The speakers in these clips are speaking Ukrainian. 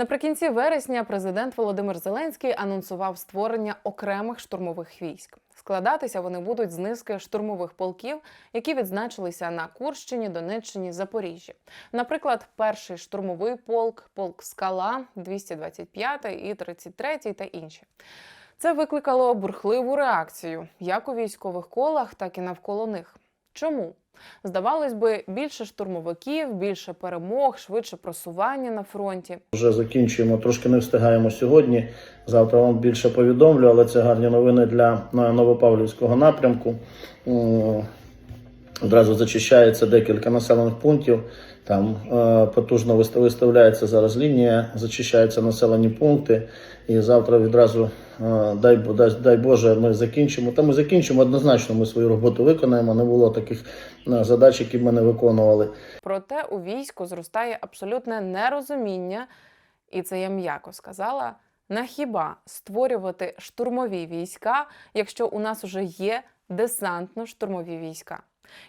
Наприкінці вересня президент Володимир Зеленський анонсував створення окремих штурмових військ. Складатися вони будуть з низки штурмових полків, які відзначилися на Курщині, Донеччині, Запоріжжі. Наприклад, перший штурмовий полк, полк Скала, 225 і 33 та інші. Це викликало бурхливу реакцію як у військових колах, так і навколо них. Чому? Здавалось би, більше штурмовиків, більше перемог, швидше просування на фронті. Вже закінчуємо, трошки не встигаємо сьогодні. Завтра вам більше повідомлю, але це гарні новини для е, Новопавлівського напрямку. Одразу зачищається декілька населених пунктів. Там е, потужно виста- виставляється зараз лінія, зачищаються населені пункти. І завтра відразу, е, дай, дай, дай Боже, ми закінчимо. Та ми закінчимо однозначно. Ми свою роботу виконаємо. Не було таких е, задач, які б ми не виконували. Проте у війську зростає абсолютне нерозуміння, і це я м'яко сказала. На хіба створювати штурмові війська, якщо у нас уже є десантно-штурмові війська?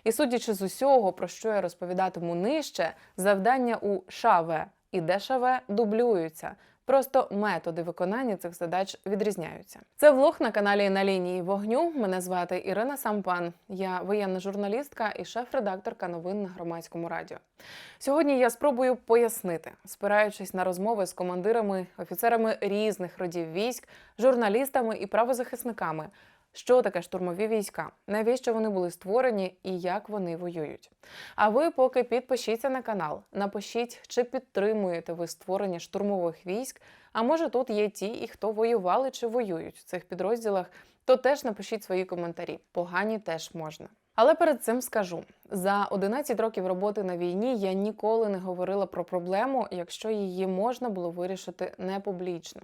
І судячи з усього, про що я розповідатиму нижче, завдання у ШАВ і ДШВ дублюються. Просто методи виконання цих задач відрізняються. Це влог на каналі на лінії вогню. Мене звати Ірина Сампан. Я воєнна журналістка і шеф-редакторка новин на громадському радіо. Сьогодні я спробую пояснити, спираючись на розмови з командирами, офіцерами різних родів військ, журналістами і правозахисниками, що таке штурмові війська, навіщо вони були створені і як вони воюють. А ви поки підпишіться на канал, напишіть, чи підтримуєте ви створення штурмових військ. А може тут є ті, і хто воювали чи воюють в цих підрозділах, то теж напишіть свої коментарі. Погані теж можна. Але перед цим скажу: за 11 років роботи на війні я ніколи не говорила про проблему, якщо її можна було вирішити не публічно.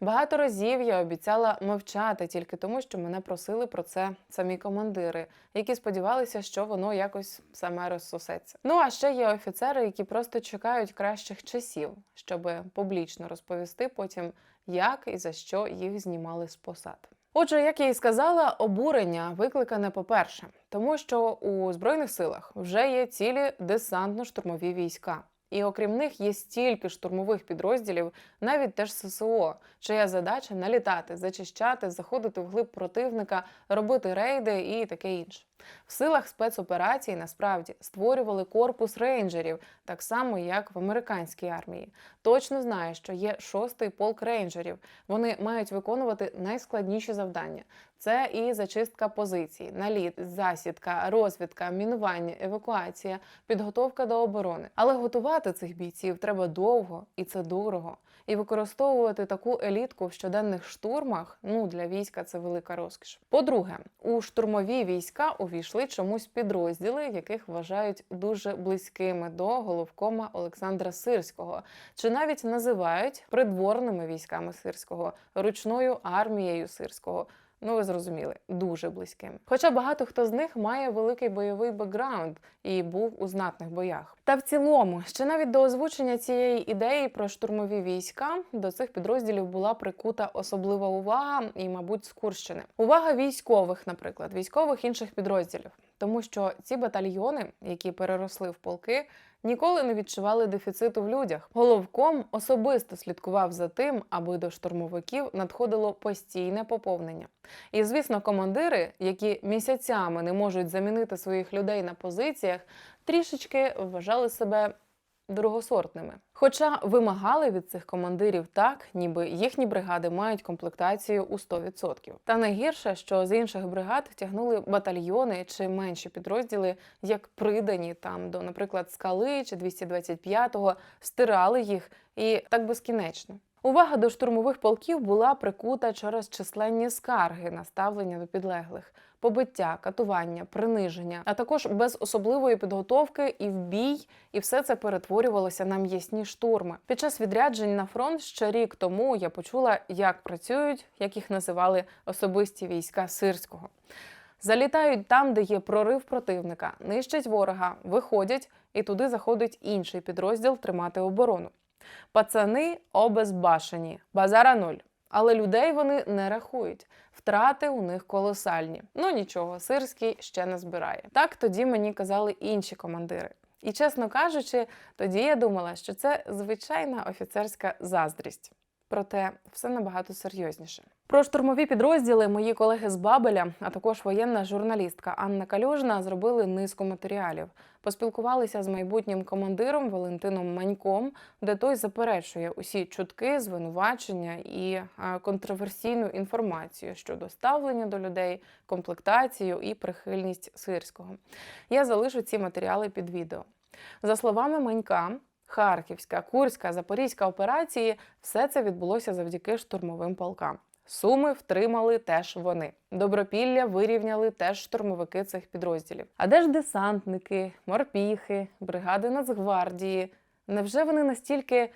Багато разів я обіцяла мовчати тільки тому, що мене просили про це самі командири, які сподівалися, що воно якось саме розсосеться. Ну а ще є офіцери, які просто чекають кращих часів, щоб публічно розповісти потім, як і за що їх знімали з посад. Отже, як я і сказала, обурення викликане по-перше, тому що у збройних силах вже є цілі десантно-штурмові війська. І окрім них є стільки штурмових підрозділів, навіть теж ССО, чия задача налітати, зачищати, заходити в глиб противника, робити рейди і таке інше. В силах спецоперацій насправді створювали корпус рейнджерів, так само як в американській армії. Точно знаю, що є шостий полк рейнджерів. Вони мають виконувати найскладніші завдання. Це і зачистка позицій, наліт, засідка, розвідка, мінування, евакуація, підготовка до оборони. Але готувати цих бійців треба довго і це дорого. І використовувати таку елітку в щоденних штурмах ну для війська це велика розкіш. По-друге, у штурмові війська увійшли чомусь підрозділи, яких вважають дуже близькими до головкома Олександра Сирського, чи навіть називають придворними військами Сирського, ручною армією Сирського. Ну, ви зрозуміли, дуже близьким. Хоча багато хто з них має великий бойовий бекграунд і був у знатних боях. Та в цілому, ще навіть до озвучення цієї ідеї про штурмові війська до цих підрозділів була прикута особлива увага, і, мабуть, з Курщини. Увага військових, наприклад, військових інших підрозділів, тому що ці батальйони, які переросли в полки, ніколи не відчували дефіциту в людях. Головком особисто слідкував за тим, аби до штурмовиків надходило постійне поповнення. І, звісно, командири, які місяцями не можуть замінити своїх людей на позиціях, трішечки вважали себе другосортними. Хоча вимагали від цих командирів так, ніби їхні бригади мають комплектацію у 100%. Та найгірше, що з інших бригад тягнули батальйони чи менші підрозділи, як придані там до, наприклад, скали чи 225-го, стирали їх і так безкінечно. Увага до штурмових полків була прикута через численні скарги на ставлення до підлеглих, побиття, катування, приниження, а також без особливої підготовки і в бій, і все це перетворювалося на м'ясні штурми. Під час відряджень на фронт ще рік тому я почула, як працюють, як їх називали особисті війська сирського. Залітають там, де є прорив противника, нищать ворога, виходять, і туди заходить інший підрозділ тримати оборону. Пацани обезбашені, базара нуль. Але людей вони не рахують. Втрати у них колосальні. Ну нічого, сирський ще не збирає. Так тоді мені казали інші командири. І чесно кажучи, тоді я думала, що це звичайна офіцерська заздрість. Проте все набагато серйозніше. Про штурмові підрозділи мої колеги з Бабеля, а також воєнна журналістка Анна Калюжна зробили низку матеріалів. Поспілкувалися з майбутнім командиром Валентином Маньком, де той заперечує усі чутки, звинувачення і е, контроверсійну інформацію щодо ставлення до людей, комплектацію і прихильність сирського. Я залишу ці матеріали під відео. За словами Манька, Харківська, Курська, Запорізька операції все це відбулося завдяки штурмовим полкам. Суми втримали теж вони. Добропілля вирівняли теж штурмовики цих підрозділів. А де ж десантники, морпіхи, бригади Нацгвардії? Невже вони настільки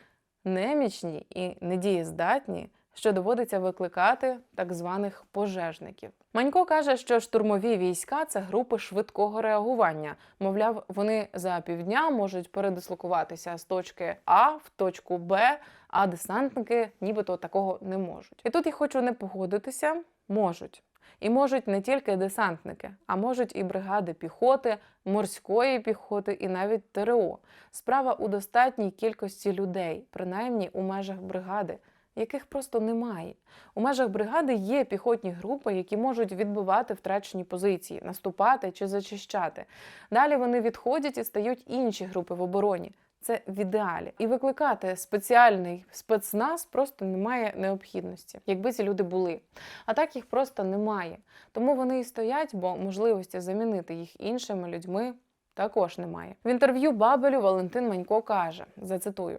немічні і недієздатні, що доводиться викликати так званих пожежників? Манько каже, що штурмові війська це групи швидкого реагування. Мовляв, вони за півдня можуть передислокуватися з точки А в точку Б, а десантники нібито такого не можуть. І тут я хочу не погодитися, можуть. І можуть не тільки десантники, а можуть і бригади піхоти, морської піхоти, і навіть ТРО. Справа у достатній кількості людей, принаймні у межах бригади, яких просто немає. У межах бригади є піхотні групи, які можуть відбивати втрачені позиції, наступати чи зачищати. Далі вони відходять і стають інші групи в обороні. Це в ідеалі. І викликати спеціальний спецназ просто немає необхідності, якби ці люди були. А так їх просто немає. Тому вони і стоять, бо можливості замінити їх іншими людьми також немає. В інтерв'ю Бабелю Валентин Манько каже: зацитую.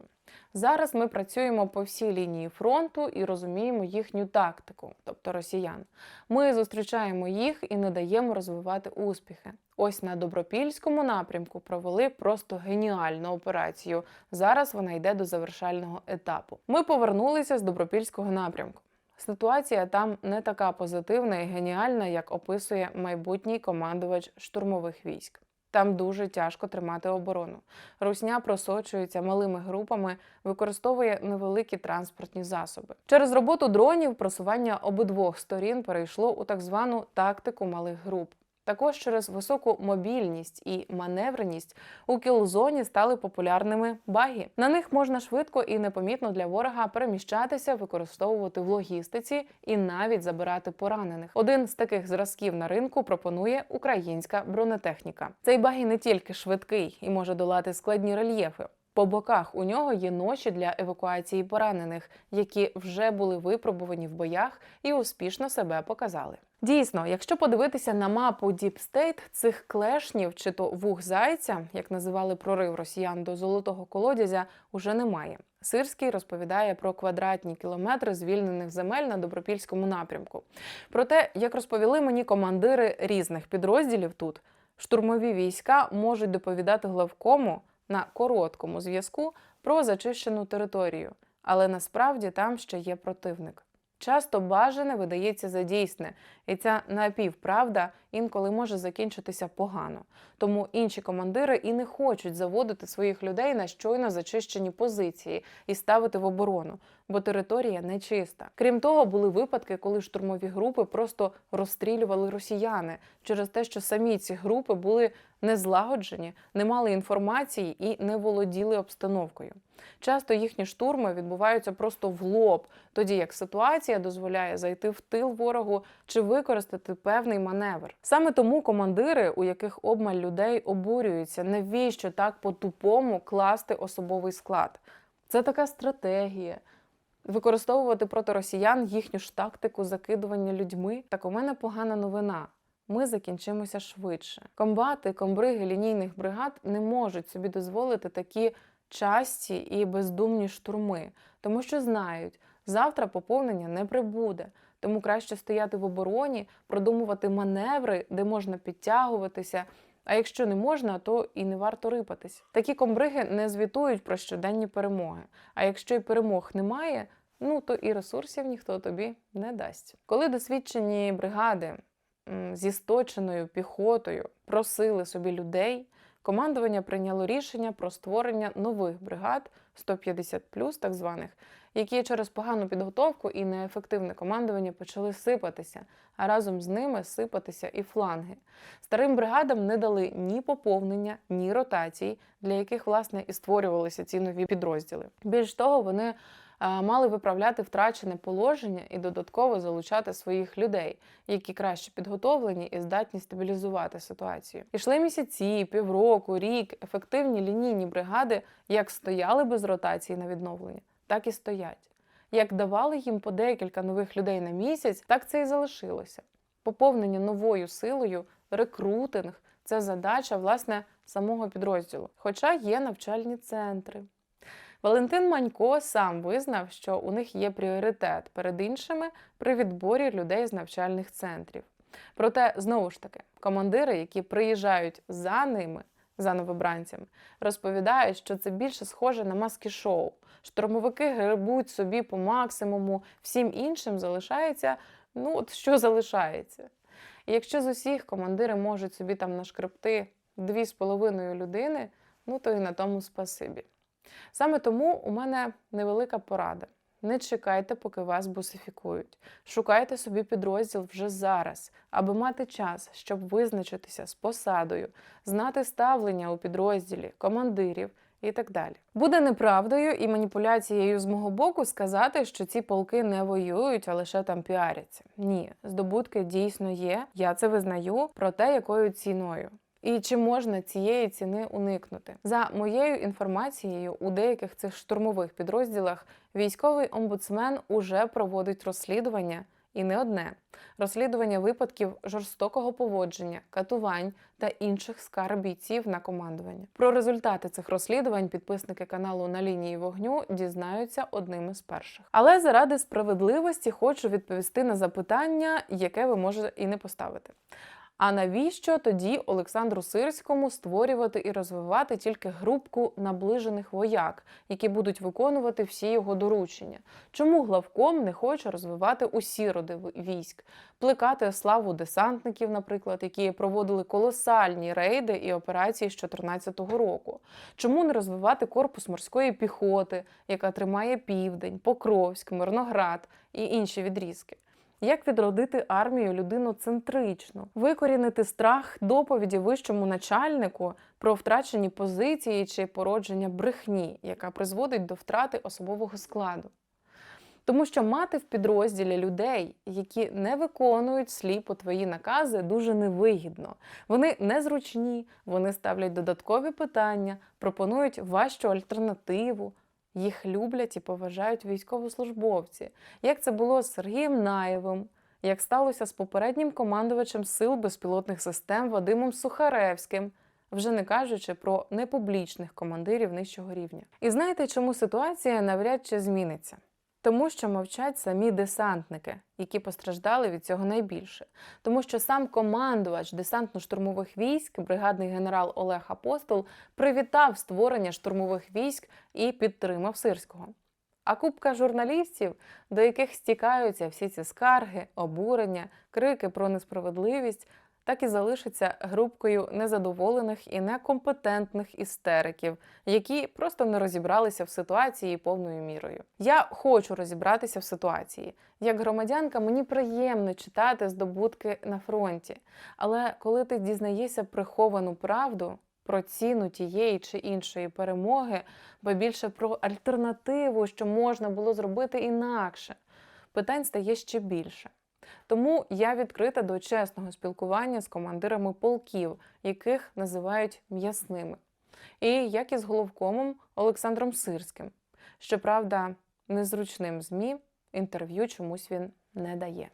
Зараз ми працюємо по всій лінії фронту і розуміємо їхню тактику, тобто росіян. Ми зустрічаємо їх і не даємо розвивати успіхи. Ось на добропільському напрямку провели просто геніальну операцію. Зараз вона йде до завершального етапу. Ми повернулися з добропільського напрямку. Ситуація там не така позитивна і геніальна, як описує майбутній командувач штурмових військ. Там дуже тяжко тримати оборону. Русня просочується малими групами, використовує невеликі транспортні засоби. Через роботу дронів просування обидвох сторін перейшло у так звану тактику малих груп. Також через високу мобільність і маневреність у кілзоні стали популярними баги. На них можна швидко і непомітно для ворога переміщатися, використовувати в логістиці і навіть забирати поранених. Один з таких зразків на ринку пропонує українська бронетехніка. Цей багі не тільки швидкий і може долати складні рельєфи. По боках у нього є ноші для евакуації поранених, які вже були випробувані в боях і успішно себе показали. Дійсно, якщо подивитися на мапу State, цих клешнів чи то вух зайця, як називали прорив росіян до золотого колодязя, уже немає. Сирський розповідає про квадратні кілометри звільнених земель на добропільському напрямку. Проте, як розповіли мені командири різних підрозділів тут, штурмові війська можуть доповідати главкому на короткому зв'язку про зачищену територію, але насправді там ще є противник. Часто бажане видається за дійсне, і ця напівправда інколи може закінчитися погано. Тому інші командири і не хочуть заводити своїх людей на щойно зачищені позиції і ставити в оборону, бо територія не чиста. Крім того, були випадки, коли штурмові групи просто розстрілювали росіяни через те, що самі ці групи були незлагоджені, не мали інформації і не володіли обстановкою. Часто їхні штурми відбуваються просто в лоб, тоді як ситуація дозволяє зайти в тил ворогу чи використати певний маневр. Саме тому командири, у яких обмаль людей обурюються, навіщо так по-тупому класти особовий склад. Це така стратегія. Використовувати проти росіян їхню ж тактику закидування людьми. Так у мене погана новина. Ми закінчимося швидше. Комбати, комбриги лінійних бригад не можуть собі дозволити такі часті і бездумні штурми, тому що знають, завтра поповнення не прибуде. Тому краще стояти в обороні, продумувати маневри, де можна підтягуватися. А якщо не можна, то і не варто рипатись. Такі комбриги не звітують про щоденні перемоги. А якщо і перемог немає, ну то і ресурсів ніхто тобі не дасть. Коли досвідчені бригади зі сточеною піхотою просили собі людей, командування прийняло рішення про створення нових бригад 150+, так званих, які через погану підготовку і неефективне командування почали сипатися, а разом з ними сипатися і фланги. Старим бригадам не дали ні поповнення, ні ротацій, для яких власне і створювалися ці нові підрозділи. Більш того, вони мали виправляти втрачене положення і додатково залучати своїх людей, які краще підготовлені і здатні стабілізувати ситуацію. Ішли місяці, півроку, рік. Ефективні лінійні бригади як стояли без ротації на відновлення, так і стоять. Як давали їм по декілька нових людей на місяць, так це і залишилося. Поповнення новою силою, рекрутинг це задача власне самого підрозділу. Хоча є навчальні центри. Валентин Манько сам визнав, що у них є пріоритет перед іншими при відборі людей з навчальних центрів. Проте, знову ж таки, командири, які приїжджають за ними, за новобранцями, розповідають, що це більше схоже на маски-шоу. Штурмовики гребуть собі по максимуму, всім іншим залишається, ну от що залишається. І якщо з усіх командири можуть собі там нашкребти дві з половиною людини, ну то і на тому спасибі. Саме тому у мене невелика порада. Не чекайте, поки вас бусифікують. Шукайте собі підрозділ вже зараз, аби мати час, щоб визначитися з посадою, знати ставлення у підрозділі, командирів і так далі. Буде неправдою і маніпуляцією з мого боку сказати, що ці полки не воюють, а лише там піаряться. Ні, здобутки дійсно є. Я це визнаю, проте якою ціною. І чи можна цієї ціни уникнути? За моєю інформацією, у деяких цих штурмових підрозділах військовий омбудсмен уже проводить розслідування і не одне розслідування випадків жорстокого поводження, катувань та інших скарг бійців на командування. Про результати цих розслідувань підписники каналу на лінії вогню дізнаються одним із перших. Але заради справедливості хочу відповісти на запитання, яке ви можете і не поставити. А навіщо тоді Олександру Сирському створювати і розвивати тільки групку наближених вояк, які будуть виконувати всі його доручення? Чому главком не хоче розвивати усі роди військ, плекати славу десантників, наприклад, які проводили колосальні рейди і операції з 2014 року? Чому не розвивати корпус морської піхоти, яка тримає південь, Покровськ, Мирноград і інші відрізки? Як відродити армію людиноцентричну, викорінити страх доповіді вищому начальнику про втрачені позиції чи породження брехні, яка призводить до втрати особового складу? Тому що мати в підрозділі людей, які не виконують сліпо твої накази, дуже невигідно. Вони незручні, вони ставлять додаткові питання, пропонують важчу альтернативу. Їх люблять і поважають військовослужбовці, як це було з Сергієм Наєвим, як сталося з попереднім командувачем сил безпілотних систем Вадимом Сухаревським, вже не кажучи про непублічних командирів нижчого рівня. І знаєте, чому ситуація навряд чи зміниться? Тому що мовчать самі десантники, які постраждали від цього найбільше. Тому що сам командувач десантно-штурмових військ, бригадний генерал Олег Апостол, привітав створення штурмових військ і підтримав Сирського. А купка журналістів, до яких стікаються всі ці скарги, обурення, крики про несправедливість, так і залишиться групкою незадоволених і некомпетентних істериків, які просто не розібралися в ситуації повною мірою. Я хочу розібратися в ситуації. Як громадянка, мені приємно читати здобутки на фронті. Але коли ти дізнаєшся приховану правду про ціну тієї чи іншої перемоги, бо більше про альтернативу, що можна було зробити інакше, питань стає ще більше. Тому я відкрита до чесного спілкування з командирами полків, яких називають м'ясними, і як і з головкомом Олександром Сирським. Щоправда, незручним ЗМІ інтерв'ю чомусь він не дає.